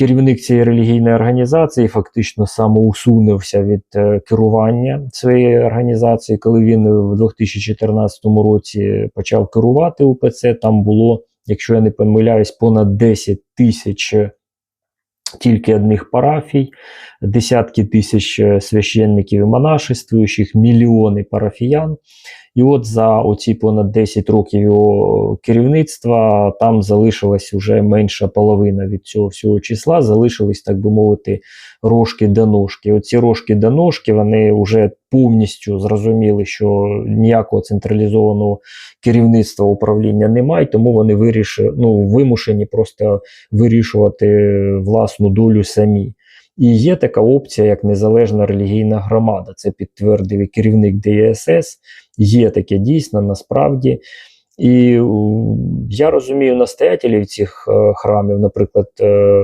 керівник цієї релігійної організації фактично самоусунувся від е, керування цієї організації, коли він в 2014 році почав керувати УПЦ. Там було, якщо я не помиляюсь, понад 10 тисяч тільки одних парафій, десятки тисяч е, священників і монашествуючих, мільйони парафіян. І от за оці понад 10 років його керівництва там залишилась вже менша половина від цього всього числа, залишились, так би мовити, рожки до ножки. Оці рожки до ножки вони вже повністю зрозуміли, що ніякого централізованого керівництва управління немає, тому вони вирішили, ну, вимушені просто вирішувати власну долю самі. І є така опція, як незалежна релігійна громада. Це підтвердив і керівник ДСС. Є таке дійсно насправді. І я розумію настоятелів цих е, храмів, наприклад, е,